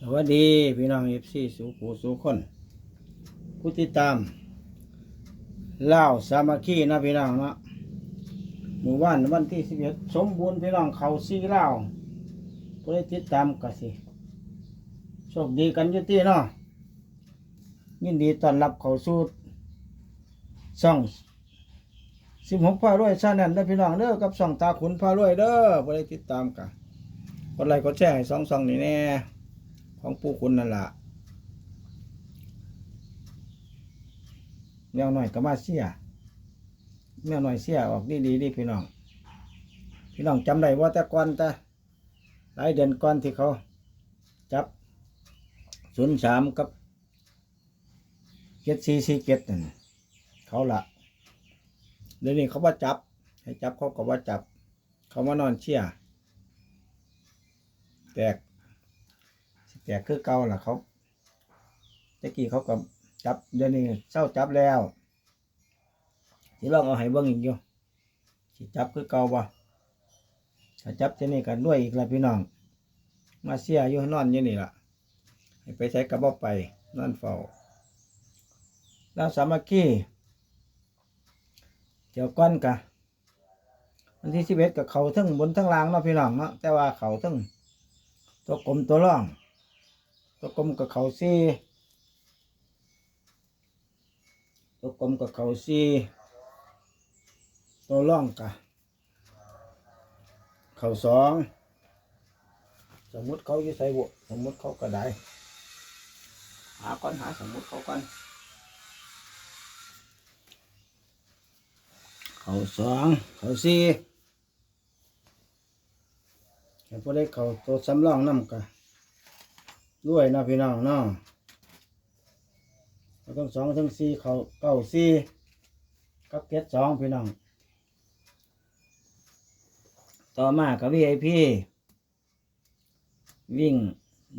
สวัสดีพี่น้องเอฟซีสุขูสุคน ผู้ติดตามเล่าสามัคคีนะพี่น้องเนาะหมู่บ้านวันที่สิบเอ็ดสมบูรณ์พี่น้องเขาซีเล่าผู้ได้ติดตามก็สิโชคดีกันยุติเนาะยินดีต้อนรับเขาสู่ช่องสิบหกพารวยชาแนลได้พี่น้องเด้อกับช่องตาขุนพารวยเด้อผู้ได้ติดตามกันกดไลค์กดแชร์ให้สองสองนี่แน่ ของผู้คุณนั่นละแมวหน่อยก็มาเสียแมวหน่อยเสียออกดีดีดีพี่น้อง พี่น้องจำได้ว่าแต่ก่อนแต่หลายเดือนก่อนที่เขา จับศูนย์สามกับเจ็ดสี่สี่เจ็ดนั่นเขาละเดี๋ยวนี้เขาว่าจับ ให้จับเขาก็ว่าจับ เขามานอนเชียแตก แต่คือเก่าล่ะเขาตะกี้เขาก็จับเดี๋ยวนี้เศร้าจับแล้วสิลองเอาให้เบิ่งอีกอยู่สิจับคือเก่าบ่ถ้าจับเจนี่กันด้วยอีกแล้วพี่น้อง มาเสียอยู่นอนอยู่นี่ล่ะให้ไปใช้กระบอกไปนอนเฝ้าแล้วสามัคคีเจ้าก้อนกะวันที่สิบเอ็ดกับเขาทั้งบนทั้งล่างเนาะพี่น้องเนาะแต่ว่าเขาทั้งตัวกลมตัวร่อง ตัวกลมกับเขาซีตัวกลมกับเขาซีตัวล่องกับเขาสอง สมมุติเขาอยู่ใส่บวสมมุติเขาก็ได้ หาก่อนหาสมมุติเขาก่อนเขาสองเขาสี่แต่พอได้เขาตัวสำรองน้ำกัน ด้วยนะพี่น้องเนาะเราต้องสองทั้งสี่เขาเก้าสี่กับเก็ดสองพี่น้อง ต่อมากับวีไอพีวิ่ง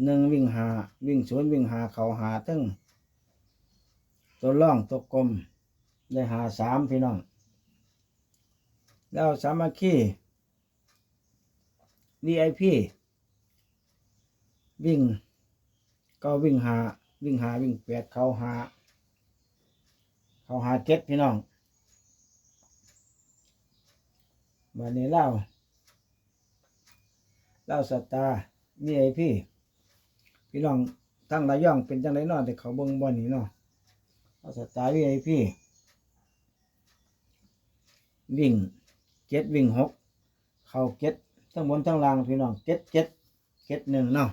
หนึ่งวิ่งหาวิ่งศูนย์วิ่งหาเขาหาตึ้งตัวล่องตัวกลมได้หาสามพี่น้อง แล้วสามัคคีวีไอพีวิ่ง ก็วิ่งหาวิ่งหาวิ่งแปดเขาหา เขาหาเจ็ดพี่น้องวันนี้เล่าเล่าสตาร์มีไอพี่ พี่น้องทั้งระย่องเป็นจังไรเนอแต่เขาเบิ่งบอลนี่เนาะเล่าสตาร์วีไอพี่ วิ่งเจ็ดวิ่งหกเขาเจ็ดทั้งบนทั้งล่างพี่น้องเจ็ดเจ็ดเจ็ดหนึ่งเนาะ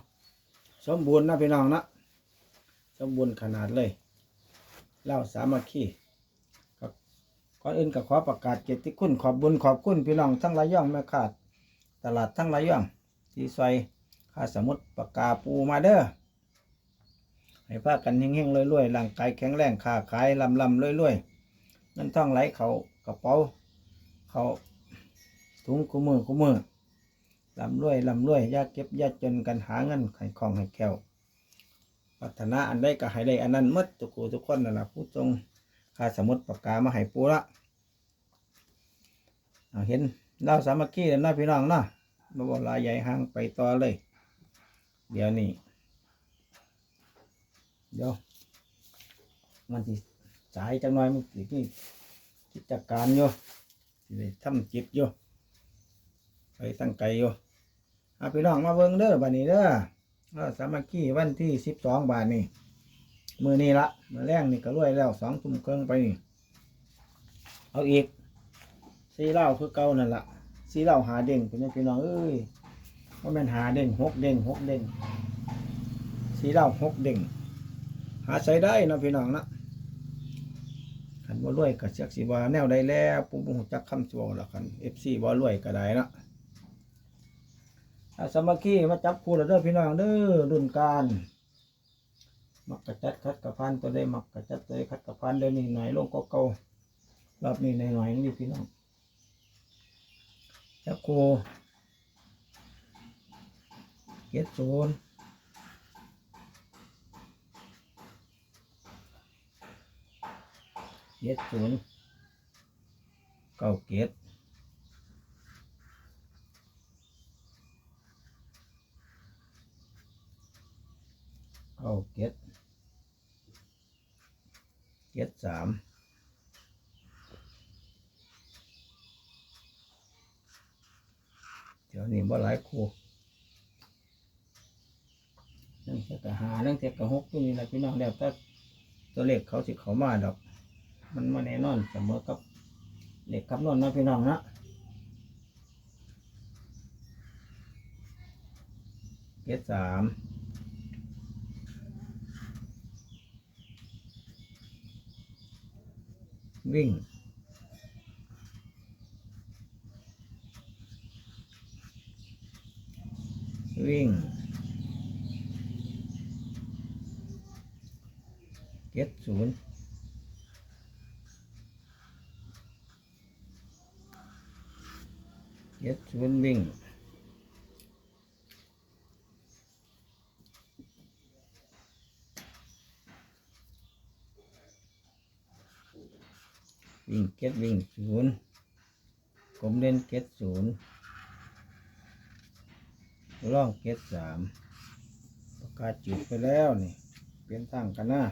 สมบูรณ์นะพี่น้องนะสมบูรณ์ขนาดเลยเล่าสามัคคีก่อนอื่นก็ขอประกาศเกียรติคุณขอบบุญขอบคุณพี่น้องทั้งระย่องแม่ขาด ตลาดทั้งระย่อง ที่ซอยข้าสมุทรปากกาปูมาเด้อให้พากันเฮงๆรวยๆร่างกายแข็งแรงค้าขายลำลำรวยๆเงินท่องไหลเขากระเป๋าเขาถุงกุมือกุมือ ลำรวยลำรวยยากเก็บยากจนกันหาเงินให้คลองให้แคล่วพัฒนาอันใดก็ให้ได้อันนั้นมดทุกคนทุกคนนั่นแหละผู้ทรงข้าสมุดปากกามาให้ปูละเอาเห็นเราสามัคคีแล้วนะพี่น้องเนาะมาบอกลายใหญ่ห่างไปต่อเลย เดี๋ยวนี้เดี๋ยวมันสิสายจังหน่อยมันสิมีกิจการอยู่สิได้ทำจิตอยู่ไปตั้งไกลอยู่ อาพี่น้องมาเบิ่งเด้อบัดนี้เด้อเออสามัคคีวันที่สิบสองบาทนี่มือนี้ละมือแรงนี่ก็รวยแล้วสองทุ่มเครื่องไปนี่เอาอีกสีเหล้าคือเก่านั่นละสีเหล้าหาเด้งพี่น้องพี่น้องเอ้ยว่าม่นหาเด้งหกเด้งหกเด้งสีเหล้าหกเด้งหาใช้ได้นะพี่น้องนะขันบ่รวยก็เชือกสีว่าแนวใดแล้วปุ่มปุ่มจักคำสวงละคันเอฟซีบ่รวยก็ได้นะ สามัคคีมาจับคู่แล้วเด้อพี่น้องเด้อรุ่นการมักกระจัดคัดกระพันตัวได้มักกระจัดตัวได้คัดกระพันเดี๋ยวนี้หน่อยลงก็เก่ารอบนี้หน่อยหน่อยนี่พี่น้องจับคู่เก็ดโซนเก็ดศูนย์เก้าเก็ดเาเก็ดเก็ดสามเดี๋ยวนี้บ่หลายครูนั่งเทกะหานั่งเทกะหกตัวนี้แหละพี่น้องแล้วแต่ตัวเลขเขาสิเขามาดอก มันมาแน่นอนเสมอกับเด็กคำนวณนะพี่น้องนะเก็ดสาม วิ่ง วิ่งเก็ดศูนย์เก็ดศูนย์วิ่ง วิ่งเก็ดวิ่งศูนย์ผมเล่นเก็ดศูนย์ล่องเก็ดสามประกาศจุดไปแล้วนี่เปลี่ยนตั้งกันนะ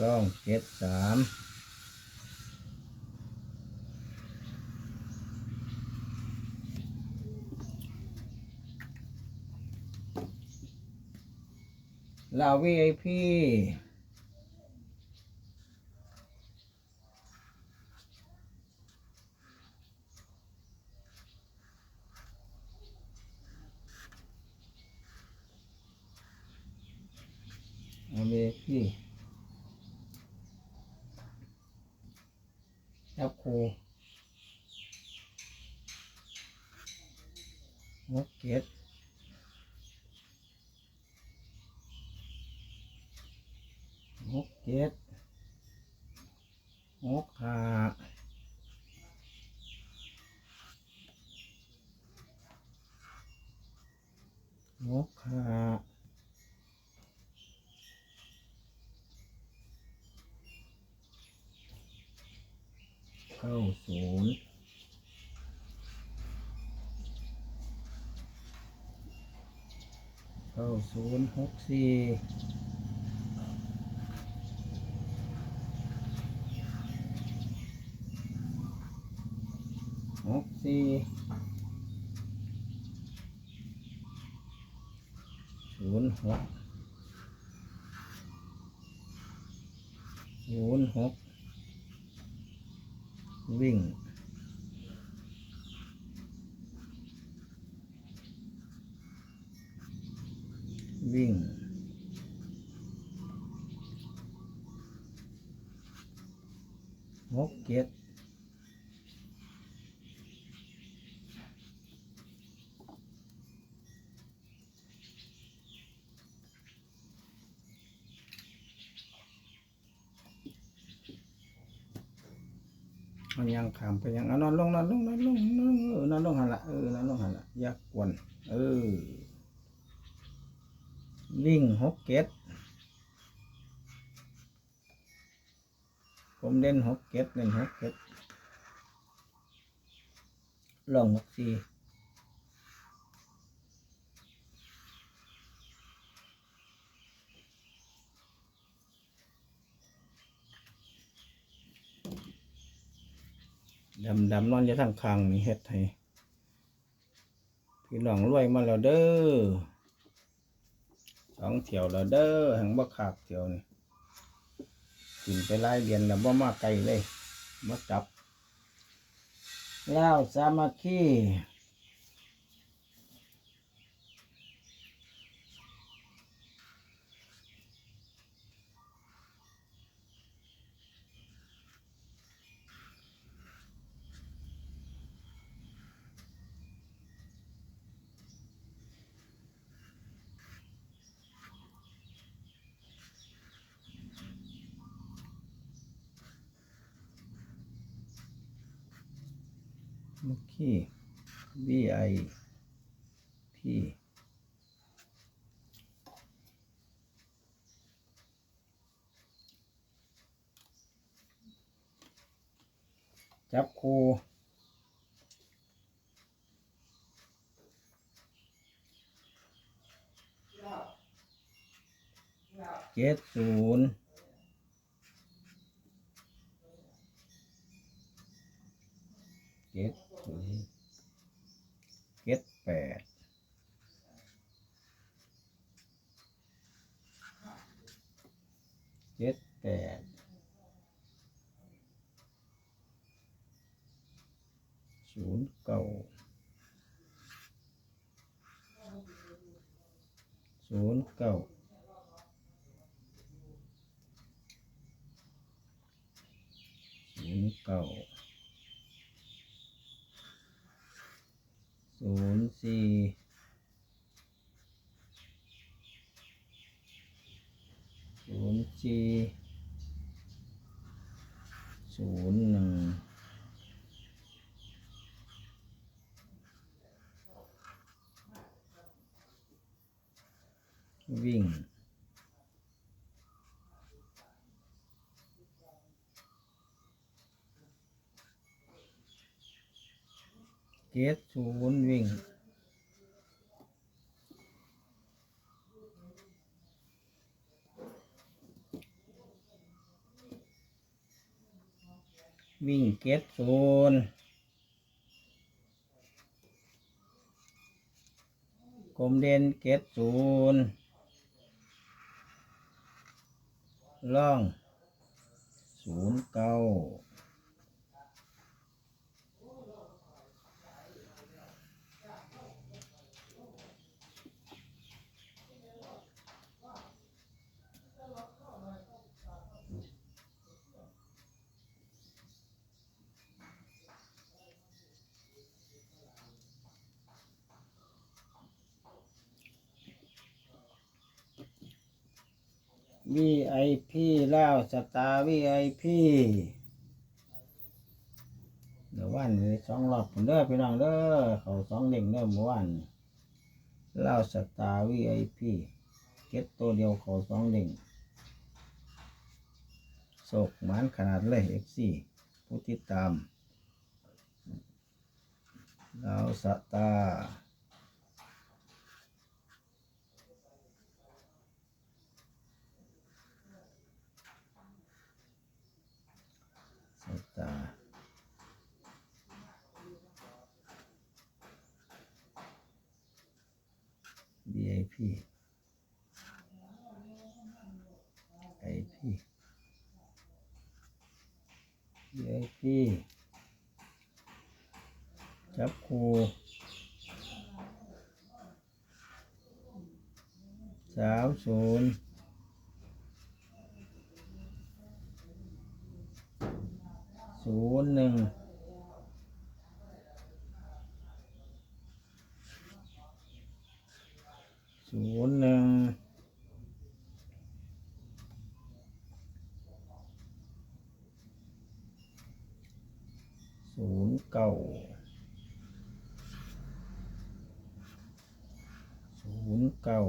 ล่องเก็ดสามลาวีไอพี เอาเลยพี่แล้วครูหกเจ็ดหกเจ็ด หกห้าหกห้าเข้าศูนย์เข้าศูนย์หกสี่หกสี่ ศูนย์หกศูนย์หกวิ่งวิ่งหกเจ็ด มันยังขามไปยังเอานอนลงนอนลงนอนลงนอนลงเออนอนลงหันละเออนอนลงหันละอยากวนเออวิ่งหกเก็ดผมเล่นหกเก็ดเล่นหกเก็ดลองหกสี่ ดำดำนอนอยู่ทั้งคางนี่เฮ็ดให้พี่น้องรวยมาแล้วเด้อสองเถียวแล้วเด้อหังบ่ขาดเถียวนี่กินไปไล่เรียนแล้วบ่มาไกลเลยมาจับแล้วสามัคคี ลูกคี้ VIP จับคูเจ็ดศูนย์เจ็ด ศูนย์เจ็ดแปดเจ็ดแปดศูนย์เก้าศูนย์เก้า ศูนย์เก้า ศูนย์สี่ศูนย์สี่ศูนย์หนึ่งวิ่ง เจ็ดศูนย์วิ่ง วิ่งเก็ตศูนย์กลมเด่นเก็ตศูนย์ล่องศูนย์เก้า VIP แล้วสตาร์ VIP เดี๋ยววันนี้สองรอบผมเด้อพี่น้องเด้อเขาสองเด้งเด้อเมื่อวานเล่าสตาร์ VIP เก็ตตัวเดียวเขาสองเด้งโศกหมานขนาดเลยเอ็กซี่ผู้ติดตามเล่าสตาร์ สตาร์ VIP IP VIP จับคูสามศูนย์ศูนย์หนึ่งศูนย์หนึ่งศูนย์เก้าศูนย์เก้า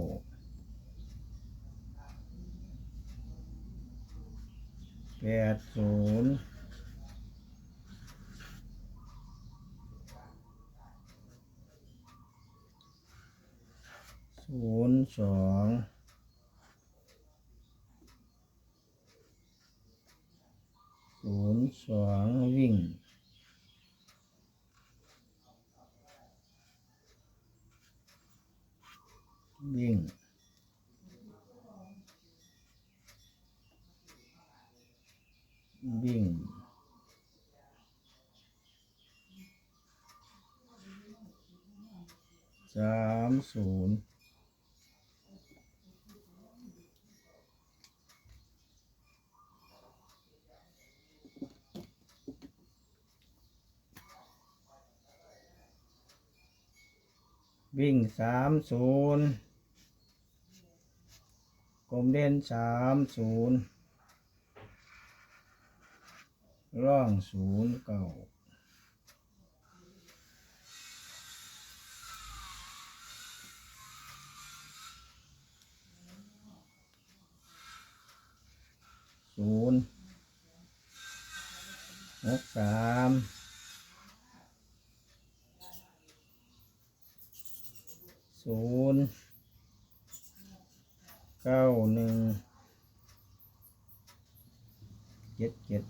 แปดศูนย์ ศูนย์สองศูนย์สองวิ่งวิ่งวิ่งสามศูนย์ วิ่งสามศูนย์กลมเด่นสามศูนย์ร่องศูนย์เก้าศูนย์หกสาม ศูนย์เก้าหนึ่งเจ็ดเจ็ด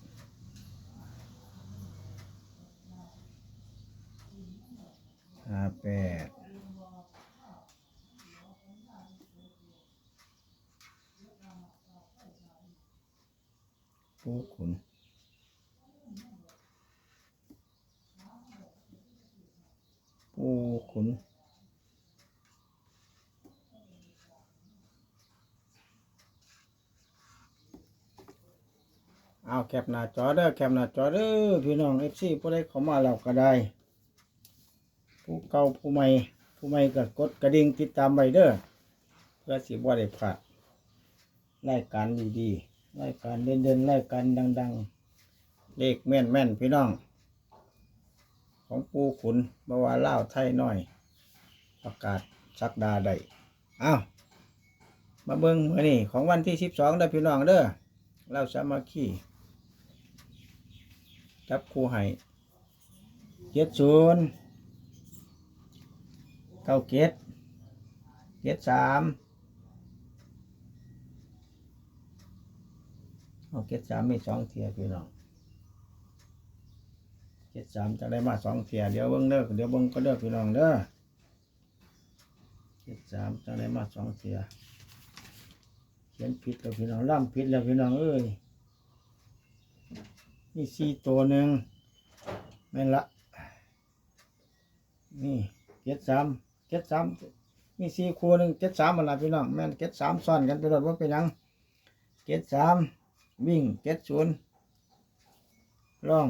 ห้าแปดปูขุนปูขุน เอาแคปหน้าจอเด้อแคปหน้าจอเด้อพี่น้องเอฟซีผู้ใดเข้ามาแล้วก็ได้ ผู้เก่าผู้ใหม่ผู้ใหม่ก็กดกระดิ่งติดตามไว้เด้อเพื่อสิบ่ได้พลาดรายการดีๆรายการเด่นๆรายการดัง ๆ เลขแม่นๆพี่น้อง ของปูขุนบาวาเล่าไทยน้อย ประกาศสักดาใดเอามาเบิ่งมือนี้ของวันที่สิบสองเด้อพี่น้องเด้อเราสามัคคี จับคู่ให้เจ็ดศูนย์เก้าเจ็ดเจ็ดสามเอาเจ็ดสามมีสองเทียพี่น้องเจ็ดสามจะได้มาสองเทียเดี๋ยวเบิ้งเด้อเดี๋ยวเบิ้งก็เด้อพี่น้องเด้อเจ็ดสามจะได้มาสองเทียเขียนผิดแล้วพี่น้องล่ำผิดแล้วพี่น้องเอ้ย มีสี่ตัวหนึ่งแม่นละ นี่เจ็ดสามเจ็ดสามมีสี่คู่หนึ่งเจ็ดสามมันละพี่น้องแม่นเจ็ดสามซ้อนกันไปรถว่าเป็นยังเจ็ดสามวิ่งเจ็ดศูนย์ร่อง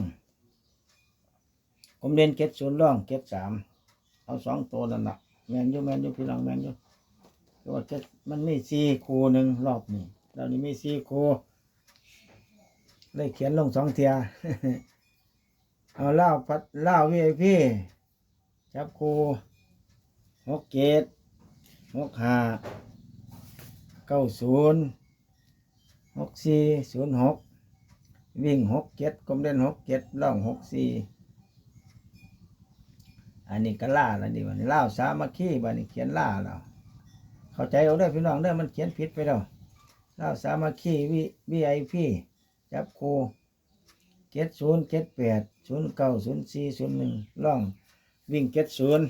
ผมเรียนเจ็ดศูนย์ร่องเจ็ดสามเอาสองตัวนั่นละแมนอยูแมนอยูพี่น้องแมนอยูแต่ว่าเจ็ดมันมีสี่คู่หนึ่งรอบนี้เรานี่มีสี่คู่ เลยเขียนลงสองเทียเอาเล่าพัดเล่าวีไอพีจับครูหกเจ็ดหกห้าเก้าศูนย์หกสี่ศูนย์หกวิ่งหกเจ็ดกลมเด่นหกเจ็ดล่องหกสี่อันนี้ก็ล่าแล้วดิวันนี้เล่าสามัคคีบันนี้เขียนล่าแล้วเข้าใจเอาเด้อพี่น้องเด้อมันเขียนผิดไปแล้วเล่าสามัคคีวีวีไอพี จับคู่เจ็ดศูนย์เจ็ดแปดศูนย์เก้าศูนย์สี่ศูนย์หนึ่งล่องวิ่งเจ็ดศูนย์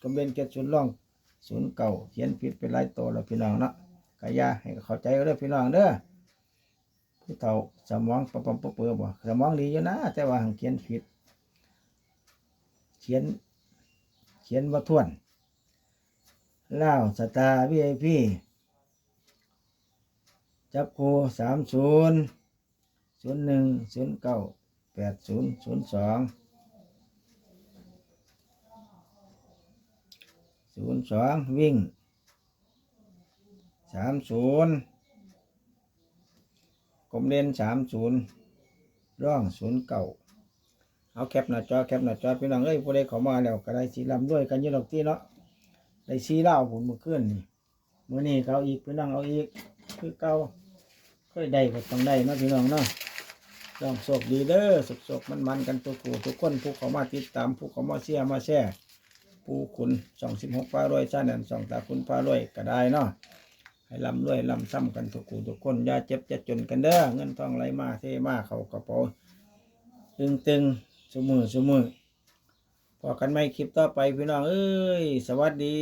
ก็เป็นเจ็ดศูนย์ล่องศูนย์เก้าเขียนผิดเป็นหลายตัวแล้วพี่น้องเนาะกายาให้เข้าใจเอาเด้อพี่น้องเด้อผู้เฒ่าสมองปะปะปะเปือบ่สมองดีอยู่นะ แต่ว่าหังเขียนผิด เขียน เขียนว่าทวนเล่าวสตาร์วีไอพีจับคู่สามศูนย์ ศูนย์หนึ่งศูนย์เก้าแปดศูนย์ศูนย์สองศูนย์สองวิ่งสามศูนย์กลมเด่นสามศูนย์ร่องศูนย์เก้าเอาแคปหน้าจอแคปหน้าจอพี่น้องเอ้ยผู้ใดเข้ามาแล้วก็ได้สีลำด้วยกันอยี่ดอกที่เนาะได้สีเล้าผลมือขึ้นนี่มื่อนี้เขาอีกพี่น้องเอาอีกคือเก่าค่อยได้ก็ต้องได้เนาะพี่น้องเนาะ ต้องโชคดีเด้อสุขๆมันมันกันทุกผู้ทุกคนผู้เขามาติดตามผู้เขามาเชียร์มาแชร์ผู้คุณสองสิบหกฟ้ารวยชาแนลสองตาคุณฟ้ารวยก็ได้เนาะให้ลำรวยลำซ้ำกันทุกผู้ทุกคนอย่าเจ็บอย่าจนกันเด้อเงินทองไหลมาเทมาเขากระเป๋าตึงตึงๆสมือสมือพอกันไม่คลิปต่อไปพี่น้องเอ้ย สวัสดี